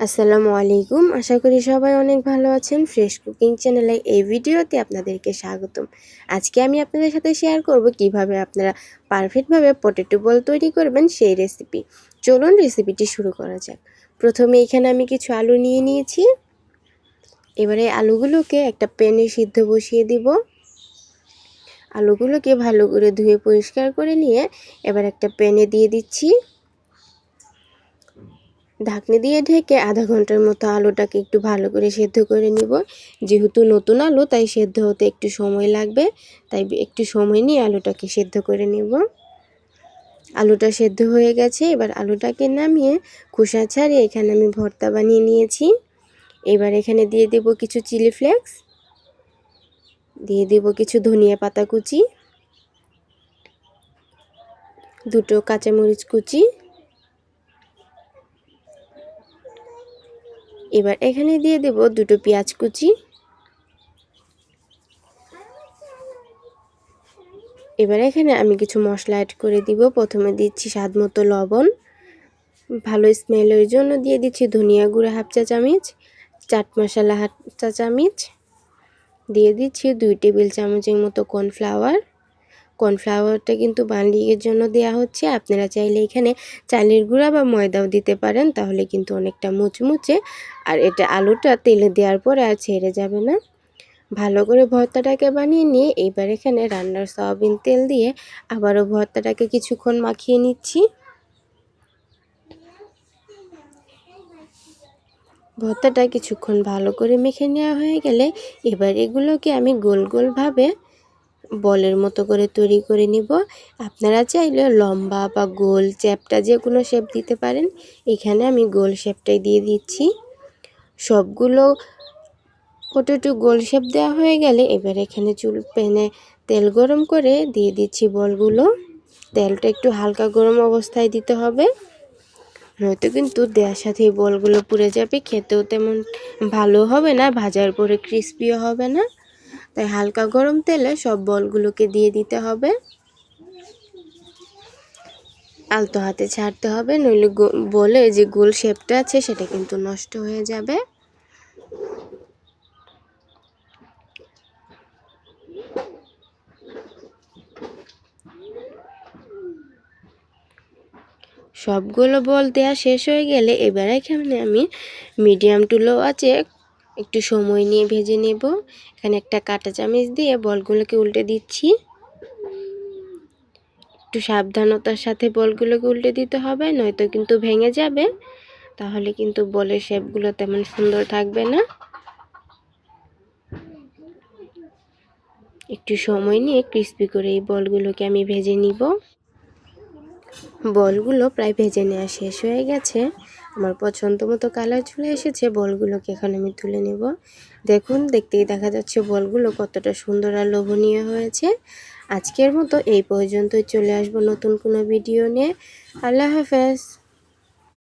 আসসালামু আলাইকুম। আশা করি সবাই অনেক ভালো আছেন। ফ্রেশ কুকিং চ্যানেলে এই ভিডিওতে আপনাদেরকে স্বাগতম। আজকে আমি আপনাদের সাথে শেয়ার করব কীভাবে আপনারা পারফেক্টভাবে পটেটো বল তৈরি করবেন সেই রেসিপি চলুন রেসিপিটি শুরু করা যাক। প্রথমে এখানে আমি কিছু আলু নিয়ে নিয়েছি। এবারে আলুগুলোকে একটা প্যানে সিদ্ধ বসিয়ে দিব। আলুগুলোকে ভালো করে ধুয়ে পরিষ্কার করে নিয়ে এবার একটা প্যানে দিয়ে দিচ্ছি। ঢাকনি দিয়ে ঢেকে আধা ঘণ্টার মতো আলুটাকে একটু ভালো করে সেদ্ধ করে নিব। যেহেতু নতুন আলু, তাই সেদ্ধ হতে একটু সময় লাগবে। তাই একটু সময় নিয়ে আলুটাকে সেদ্ধ করে নিব। আলুটা সেদ্ধ হয়ে গেছে, এবার আলুটাকে নামিয়ে খোসা ছাড়িয়ে এখানে আমি ভর্তা বানিয়ে নিয়েছি। এবার এখানে দিয়ে দেব কিছু চিলি ফ্লেক্স, দিয়ে দেব কিছু ধনিয়া পাতা কুচি, দুটো কাঁচামরিচ কুচি এবার এখানে দিয়ে দেব দুটো পেঁয়াজ কুচি। এবার এখানে আমি কিছু মশলা অ্যাড করে দিব। প্রথমে দিচ্ছি স্বাদ মতো লবণ। ভালো স্মেলের জন্য দিয়ে দিচ্ছি ধনিয়া গুঁড়ো হাফ চা চামচ, চাট মশলা হাফ চা চামচ। দিয়ে দিচ্ছি দুই টেবিল চামচের মতো কর্নফ্লাওয়ার কর্নফ্লাওয়ারটা কিন্তু বান্ডিংয়ের জন্য দেওয়া হচ্ছে। আপনারা চাইলে এখানে চালের গুঁড়া বা ময়দাও দিতে পারেন, তাহলে কিন্তু অনেকটা মুচমুচে। আর এটা আলুটা তেলে দেওয়ার পরে আর ছেড়ে যাবে না। ভালো করে ভর্তাটাকে বানিয়ে নিয়ে এবার এখানে রান্নার সয়াবিন তেল দিয়ে আবারও ভর্তাটাকে কিছুক্ষণ মাখিয়ে নিচ্ছি। ভর্তাটা কিছুক্ষণ ভালো করে মেখে নেওয়া হয়ে গেলে এবার এগুলোকে আমি গোল গোলভাবে বলের মতো করে তৈরি করে নিব। আপনারা চাইলে লম্বা বা গোল চ্যাপটা যে কোনো শেপ দিতে পারেন। এখানে আমি গোল শেপটাই দিয়ে দিচ্ছি। সবগুলো পটেটো গোল শেপ দেওয়া হয়ে গেলে এবার এখানে চুল প্যানে তেল গরম করে দিয়ে দিচ্ছি বলগুলো। তেলটা একটু হালকা গরম অবস্থায় দিতে হবে। নয়তো কিন্তু দেওয়ার সাথে বলগুলো পুড়ে যাবে, খেতেও তেমন ভালো হবে না, ভাজার পরে ক্রিস্পিও হবে না। তাই হালকা গরম তেলে সব বলগুলোকে দিয়ে দিতে হবে। আলতো হাতে ছাড়তে হবে, নইলে বলে যে গোল শেপটা আছে সেটা কিন্তু নষ্ট হয়ে যাবে। সবগুলো বল দেওয়া শেষ হয়ে গেলে এবার এখানে আমি মিডিয়াম টুলো আছে একটু সময় নিয়ে ভেজে নেব। এখানে একটা কাঁটা চামচ দিয়ে বলগুলোকে উল্টে দিচ্ছি। একটু সাবধানতার সাথে বলগুলোকে উল্টে দিতে হবে, নয়তো কিন্তু ভেঙে যাবে। তাহলে কিন্তু বলের শেপগুলো তেমন সুন্দর থাকবে না। একটু সময় নিয়ে ক্রিস্পি করে এই বলগুলোকে আমি ভেজে নিব। বলগুলো প্রায় ভেজে নেওয়া শেষ হয়ে গেছে। আমার পছন্দ মতো কালার চলে এসেছে, বলগুলোকে এখানে আমি তুলে নেব। দেখুন, দেখতেই দেখা যাচ্ছে বলগুলো কতটা সুন্দর আর লোভনীয় হয়েছে। আজকের মতো এই পর্যন্তই চলে আসব নতুন কোনো ভিডিও নিয়ে। আল্লাহ হাফেজ।